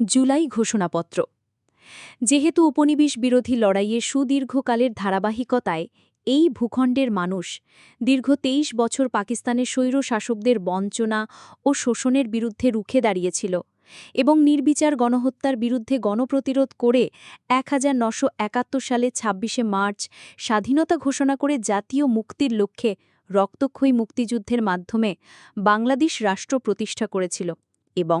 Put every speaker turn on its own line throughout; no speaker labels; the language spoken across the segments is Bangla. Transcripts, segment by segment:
জুলাই ঘোষণাপত্র। যেহেতু উপনিবেশ বিরোধী লড়াইয়ে সুদীর্ঘকালের ধারাবাহিকতায় এই ভূখণ্ডের মানুষ দীর্ঘ তেইশ বছর পাকিস্তানের স্বৈর শাসকদের বঞ্চনা ও শোষণের বিরুদ্ধে রুখে দাঁড়িয়েছিল এবং নির্বিচার গণহত্যার বিরুদ্ধে গণপ্রতিরোধ করে এক সালে ২৬শে মার্চ স্বাধীনতা ঘোষণা করে জাতীয় মুক্তির লক্ষ্যে রক্তক্ষয়ী মুক্তিযুদ্ধের মাধ্যমে বাংলাদেশ রাষ্ট্র প্রতিষ্ঠা করেছিল এবং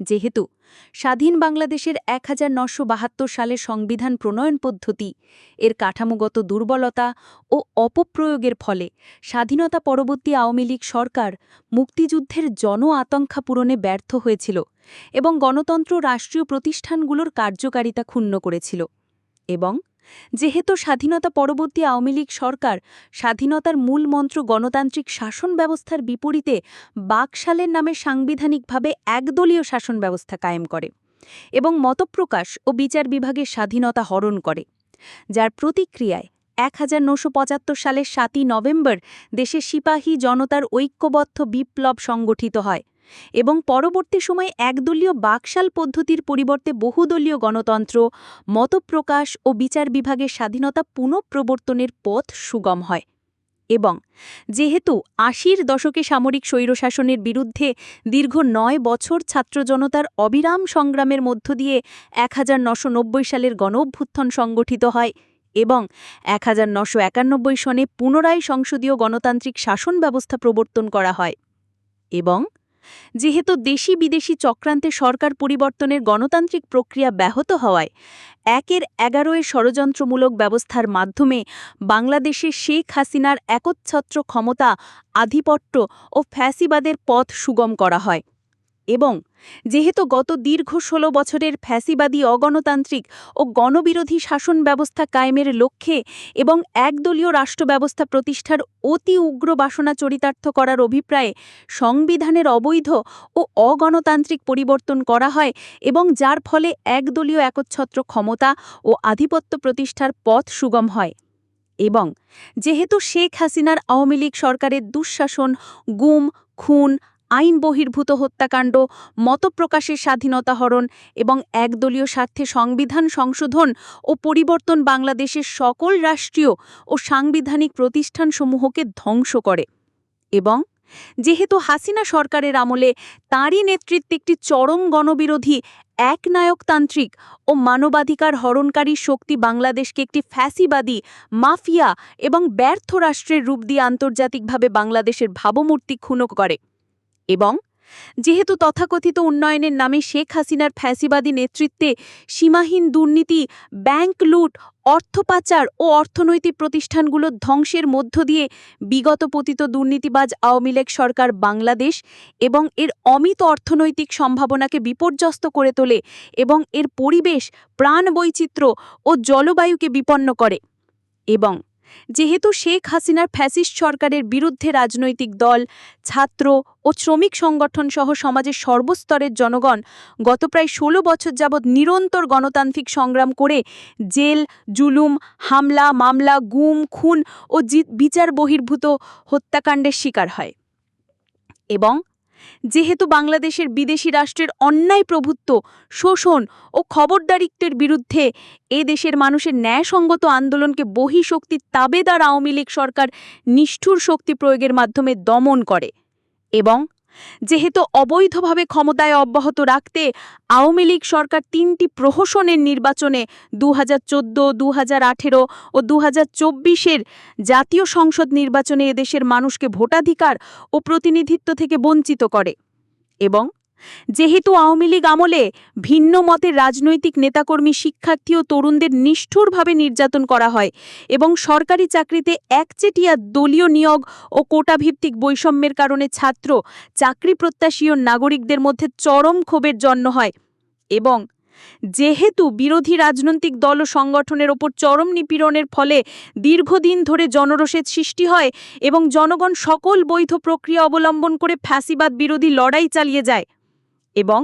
যেহেতু স্বাধীন বাংলাদেশের এক সালে সংবিধান প্রণয়ন পদ্ধতি, এর কাঠামোগত দুর্বলতা ও অপপ্রয়োগের ফলে স্বাধীনতা পরবর্তী আওয়ামী লীগ সরকার মুক্তিযুদ্ধের জন আতঙ্কা পূরণে ব্যর্থ হয়েছিল এবং গণতন্ত্র রাষ্ট্রীয় প্রতিষ্ঠানগুলোর কার্যকারিতা ক্ষুণ্ণ করেছিল এবং যেহেতু স্বাধীনতা পরবর্তী আওয়ামী লীগ সরকার স্বাধীনতার মূল মন্ত্র গণতান্ত্রিক শাসন ব্যবস্থার বিপরীতে বাকশালের নামে সাংবিধানিকভাবে একদলীয় শাসন ব্যবস্থা কায়েম করে এবং মতপ্রকাশ ও বিচার বিভাগের স্বাধীনতা হরণ করে, যার প্রতিক্রিয়ায় এক সালের সাতই নভেম্বর দেশে সিপাহী জনতার ঐক্যবদ্ধ বিপ্লব সংগঠিত হয়। এবং পরবর্তী সময়ে একদলীয় বাকশাল পদ্ধতির পরিবর্তে বহুদলীয় গণতন্ত্র, মতপ্রকাশ ও বিচার বিভাগের স্বাধীনতা পুনঃপ্রবর্তনের পথ সুগম হয়। এবং যেহেতু আশির দশকে সামরিক স্বৈরশাসনের বিরুদ্ধে দীর্ঘ নয় বছর ছাত্র জনতার অবিরাম সংগ্রামের মধ্য দিয়ে এক সালের গণঅভ্যুত্থান সংগঠিত হয় এবং এক সনে পুনরায় সংসদীয় গণতান্ত্রিক শাসন ব্যবস্থা প্রবর্তন করা হয়। এবং যেহেতু দেশি বিদেশি চক্রান্তে সরকার পরিবর্তনের গণতান্ত্রিক প্রক্রিয়া ব্যাহত হওয়ায় একের এগারোয় ষড়যন্ত্রমূলক ব্যবস্থার মাধ্যমে বাংলাদেশে শেখ হাসিনার একচ্ছত্র ক্ষমতা, আধিপত্য ও ফ্যাসিবাদের পথ সুগম করা হয়। এবং যেহেতু গত দীর্ঘ ষোলো বছরের ফ্যাসিবাদী, অগণতান্ত্রিক ও গণবিরোধী শাসন ব্যবস্থা কায়েমের লক্ষ্যে এবং একদলীয় রাষ্ট্র ব্যবস্থা প্রতিষ্ঠার অতি উগ্র বাসনা চরিতার্থ করার অভিপ্রায়ে সংবিধানের অবৈধ ও অগণতান্ত্রিক পরিবর্তন করা হয় এবং যার ফলে একদলীয় একচ্ছত্র ক্ষমতা ও আধিপত্য প্রতিষ্ঠার পথ সুগম হয়। এবং যেহেতু শেখ হাসিনার আওয়ামী লীগ সরকারের দুঃশাসন, গুম, খুন আইন বহির্ভূত হত্যাকাণ্ড, মতপ্রকাশের স্বাধীনতা হরণ এবং একদলীয় স্বার্থে সংবিধান সংশোধন ও পরিবর্তন বাংলাদেশের সকল রাষ্ট্রীয় ও সাংবিধানিক প্রতিষ্ঠানসমূহকে ধ্বংস করে। এবং যেহেতু হাসিনা সরকারের আমলে তাঁরই নেতৃত্বে একটি চরম গণবিরোধী, একনায়কতান্ত্রিক ও মানবাধিকার হরণকারী শক্তি বাংলাদেশকে একটি ফ্যাসিবাদী, মাফিয়া এবং ব্যর্থ রাষ্ট্রের রূপ দিয়ে আন্তর্জাতিকভাবে বাংলাদেশের ভাবমূর্তি ক্ষুণ্ণ করে। এবং যেহেতু তথাকথিত উন্নয়নের নামে শেখ হাসিনার ফ্যাসিবাদী নেতৃত্বে সীমাহীন দুর্নীতি, ব্যাংক লুট, অর্থ পাচার ও অর্থনৈতিক প্রতিষ্ঠানগুলোর ধ্বংসের মধ্য দিয়ে বিগত পতিত দুর্নীতিবাজ আওয়ামী লীগ সরকার বাংলাদেশ এবং এর অমিত অর্থনৈতিক সম্ভাবনাকে বিপর্যস্ত করে তোলে এবং এর পরিবেশ প্রাণ বৈচিত্র্য ও জলবায়ুকে বিপন্ন করে এবং যেহেতু শেখ হাসিনার ফ্যাসিস্ট সরকারের বিরুদ্ধে রাজনৈতিক দল, ছাত্র ও শ্রমিক সংগঠন সহ সমাজের সর্বস্তরের জনগণ গত প্রায় ১৬ বছর যাবৎ নিরন্তর গণতান্ত্রিক সংগ্রাম করে জেল, জুলুম, হামলা, মামলা, গুম, খুন ও বিচার বহির্ভূত হত্যাকাণ্ডের শিকার হয়। এবং যেহেতু বাংলাদেশের বিদেশি রাষ্ট্রের অন্যায় প্রভুত্ব, শোষণ ও খবরদারিত্বের বিরুদ্ধে এ দেশের মানুষের ন্যায়সঙ্গত আন্দোলনকে বহিঃশক্তি তাবেদার আওয়ামী লীগ সরকার নিষ্ঠুর শক্তি প্রয়োগের মাধ্যমে দমন করে এবং যেহেতু অবৈধভাবে ক্ষমতায় অব্যাহত রাখতে আওয়ামী লীগ সরকার তিনটি প্রহসনের নির্বাচনে দু হাজার চোদ্দ দু ও দু হাজার জাতীয় সংসদ নির্বাচনে এদেশের মানুষকে ভোটাধিকার ও প্রতিনিধিত্ব থেকে বঞ্চিত করে এবং যেহেতু আওয়ামী লীগ আমলে ভিন্ন মতের রাজনৈতিক নেতাকর্মী, শিক্ষার্থী ও তরুণদের নিষ্ঠুরভাবে নির্যাতন করা হয় এবং সরকারি চাকরিতে একচেটিয়া দলীয় নিয়োগ ও কোটাভিত্তিক বৈষম্যের কারণে ছাত্র, চাকরি প্রত্যাশী ও নাগরিকদের মধ্যে চরম ক্ষোভের জন্ম হয় এবং যেহেতু বিরোধী রাজনৈতিক দল ও সংগঠনের ওপর চরম নিপীড়নের ফলে দীর্ঘদিন ধরে জনরোষের সৃষ্টি হয় এবং জনগণ সকল বৈধ প্রক্রিয়া অবলম্বন করে ফ্যাসিবাদ বিরোধী লড়াই চালিয়ে যায়। এবং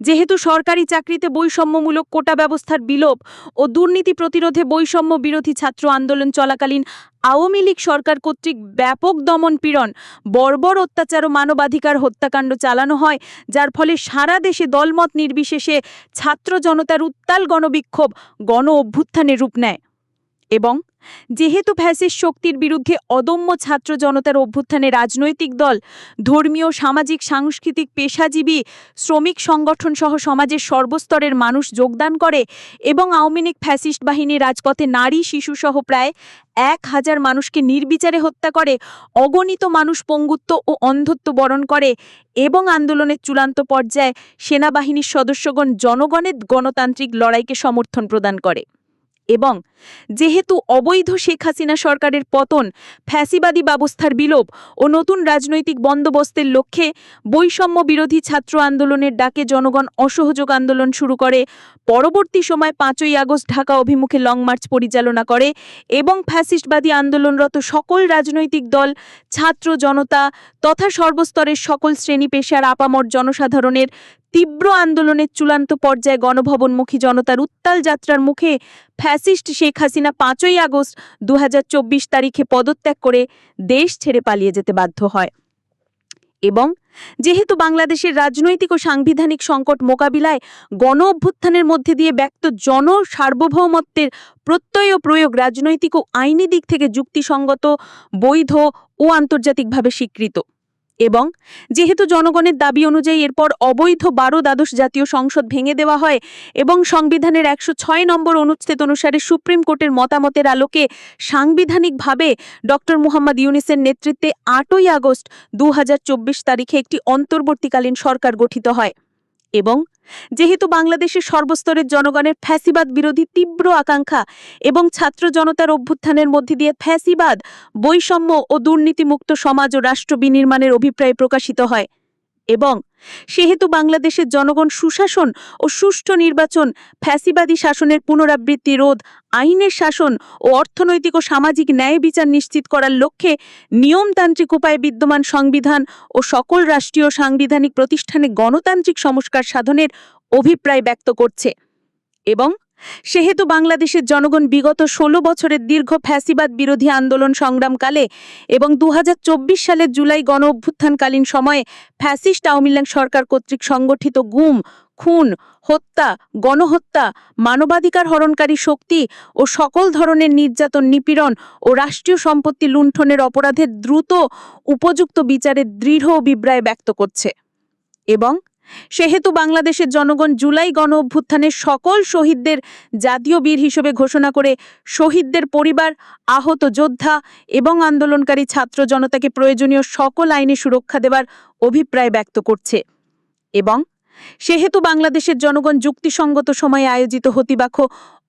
যেহেতু সরকারি চাকরিতে বৈষম্যমূলক কোটা ব্যবস্থার বিলোপ ও দুর্নীতি প্রতিরোধে বৈষম্য বিরোধী ছাত্র আন্দোলন চলাকালীন আওয়ামী লীগ সরকার কর্তৃক ব্যাপক দমন পীড়ন, বর্বর অত্যাচার ও মানবাধিকার হত্যাকাণ্ড চালানো হয়, যার ফলে সারা দেশে দলমত নির্বিশেষে ছাত্র জনতার উত্তাল গণবিক্ষোভ, গণ অভ্যুত্থানের রূপ নেয়। এবং যেহেতু ফ্যাসিস শক্তির বিরুদ্ধে অদম্য ছাত্র জনতার অভ্যুত্থানে রাজনৈতিক দল, ধর্মীয়, সামাজিক, সাংস্কৃতিক পেশাজীবী, শ্রমিক সংগঠন সহ সমাজের সর্বস্তরের মানুষ যোগদান করে এবং আওয়ামী লীগ ফ্যাসিস্ট বাহিনী রাজপথে নারী শিশুসহ প্রায় এক হাজার মানুষকে নির্বিচারে হত্যা করে, অগণিত মানুষ পঙ্গুত্ব ও অন্ধত্ব বরণ করে এবং আন্দোলনের চূড়ান্ত পর্যায়ে সেনাবাহিনীর সদস্যগণ জনগণের গণতান্ত্রিক লড়াইকে সমর্থন প্রদান করে। এবং যেহেতু অবৈধ শেখ হাসিনা সরকারের পতন, ফ্যাসিবাদী ব্যবস্থার বিলোপ ও নতুন রাজনৈতিক বন্দোবস্তের লক্ষ্যে বৈষম্য বিরোধী ছাত্র আন্দোলনের ডাকে জনগণ অসহযোগ আন্দোলন শুরু করে, পরবর্তী সময় পাঁচই আগস্ট ঢাকা অভিমুখে লং মার্চ পরিচালনা করে এবং ফ্যাসিস্টবাদী আন্দোলনরত সকল রাজনৈতিক দল, ছাত্র জনতা তথা সর্বস্তরের সকল শ্রেণি পেশার আপামর জনসাধারণের তীব্র আন্দোলনের চূড়ান্ত পর্যায়ে গণভবনমুখী জনতার উত্তাল যাত্রার মুখে ফ্যাসিস্ট শেখ হাসিনা পাঁচই আগস্ট দু হাজার চব্বিশ তারিখে পদত্যাগ করে দেশ ছেড়ে পালিয়ে যেতে বাধ্য হয়। এবং যেহেতু বাংলাদেশের রাজনৈতিক ও সাংবিধানিক সংকট মোকাবিলায় গণ অভ্যুত্থানের মধ্যে দিয়ে ব্যক্ত জন সার্বভৌমত্বের প্রত্যয় ও প্রয়োগ রাজনৈতিক ও আইনি দিক থেকে যুক্তিসঙ্গত, বৈধ ও আন্তর্জাতিকভাবে স্বীকৃত। এবং যেহেতু জনগণের দাবি অনুযায়ী এরপর অবৈধ বারো দ্বাদশ জাতীয় সংসদ ভেঙে দেওয়া হয় এবং সংবিধানের একশো ছয় নম্বর অনুচ্ছেদ অনুসারে সুপ্রিম কোর্টের মতামতের আলোকে সাংবিধানিকভাবে ডক্টর মুহাম্মদ ইউনিসের নেতৃত্বে আটই আগস্ট দু হাজার চব্বিশ তারিখে একটি অন্তর্বর্তীকালীন সরকার গঠিত হয়। এবং যেহেতু বাংলাদেশের সর্বস্তরের জনগণের ফ্যাসিবাদ বিরোধী তীব্র আকাঙ্ক্ষা এবং ছাত্র জনতার অভ্যুত্থানের মধ্যে দিয়ে ফ্যাসিবাদ, বৈষম্য ও দুর্নীতিমুক্ত সমাজ ও রাষ্ট্র বিনির্মাণের অভিপ্রায় প্রকাশিত হয় এবং সেহেতু বাংলাদেশের জনগণ সুশাসন ও সুষ্ঠু নির্বাচন, ফ্যাসিবাদী শাসনের পুনরাবৃত্তি রোধ, আইনের শাসন ও অর্থনৈতিক ও সামাজিক ন্যায় বিচার নিশ্চিত করার লক্ষ্যে নিয়মতান্ত্রিক উপায়ে বিদ্যমান সংবিধান ও সকল রাষ্ট্রীয় সাংবিধানিক প্রতিষ্ঠানে গণতান্ত্রিক সংস্কার সাধনের অভিপ্রায় ব্যক্ত করছে এবং সেহেতু বাংলাদেশের জনগণ বিগত ষোলো বছরের দীর্ঘ ফ্যাসিবাদ বিরোধী আন্দোলন সংগ্রামকালে এবং দু হাজার চব্বিশ সালের জুলাই গণ অভ্যুত্থানকালীন সময়ে ফ্যাসিস্ট আওয়ামী সরকার কর্তৃক সংগঠিত গুম, খুন, হত্যা, গণহত্যা, মানবাধিকার হরণকারী শক্তি ও সকল ধরনের নির্যাতন, নিপীড়ন ও রাষ্ট্রীয় সম্পত্তি লুণ্ঠনের অপরাধের দ্রুত, উপযুক্ত বিচারের দৃঢ় অভিপ্রায় ব্যক্ত করছে এবং সেহেতু বাংলাদেশের জনগণ জুলাই গণ অভ্যুত্থানের সকল শহীদদের জাতীয় বীর হিসেবে ঘোষণা করে শহীদদের পরিবার, আহত যোদ্ধা এবং আন্দোলনকারী ছাত্র জনতাকে প্রয়োজনীয় সকল আইনে সুরক্ষা দেবার অভিপ্রায় ব্যক্ত করছে। এবং সেহেতু বাংলাদেশের জনগণ যুক্তিসঙ্গত সময়ে আয়োজিত হতিবাক্ষ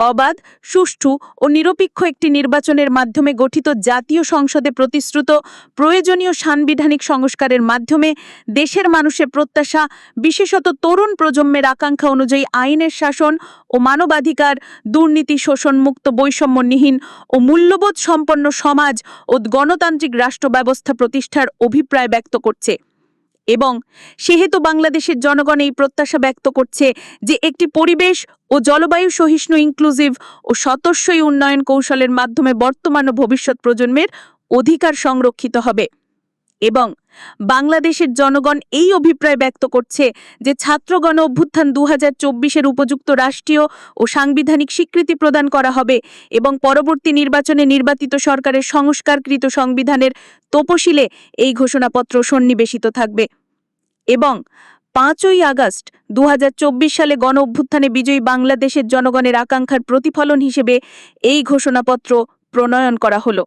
অবাধ, সুষ্ঠু ও নিরপেক্ষ একটি নির্বাচনের মাধ্যমে গঠিত জাতীয় সংসদে প্রতিশ্রুত প্রয়োজনীয় সাংবিধানিক সংস্কারের মাধ্যমে দেশের মানুষের প্রত্যাশা, বিশেষত তরুণ প্রজন্মের আকাঙ্ক্ষা অনুযায়ী আইনের শাসন ও মানবাধিকার, দুর্নীতি, শোষণমুক্ত বৈষম্যহীন ও মূল্যবোধ সম্পন্ন সমাজ ও গণতান্ত্রিক রাষ্ট্র ব্যবস্থা প্রতিষ্ঠার অভিপ্রায় ব্যক্ত করছে। এবং সেহেতু বাংলাদেশের জনগণ এই প্রত্যাশা ব্যক্ত করছে যে একটি পরিবেশ ও জলবায়ু সহিষ্ণু ইনক্লুসিভ ও সতস্যই উন্নয়ন কৌশলের মাধ্যমে বর্তমান ও ভবিষ্যৎ প্রজন্মের অধিকার সংরক্ষিত হবে। এবং বাংলাদেশের জনগণ এই অভিপ্রায় ব্যক্ত করছে যে ছাত্রগণ অভ্যুত্থান দু হাজার উপযুক্ত রাষ্ট্রীয় ও সাংবিধানিক স্বীকৃতি প্রদান করা হবে এবং পরবর্তী নির্বাচনে নির্বাচিত সরকারের সংস্কারকৃত সংবিধানের তপশিলে এই ঘোষণাপত্র সন্নিবেশিত থাকবে। এবং পাঁচই আগস্ট দু হাজার চব্বিশ সালে গণ অভ্যুত্থানে বিজয়ী বাংলাদেশের জনগণের আকাঙ্ক্ষার প্রতিফলন হিসেবে এই ঘোষণাপত্র প্রণয়ন করা হলো।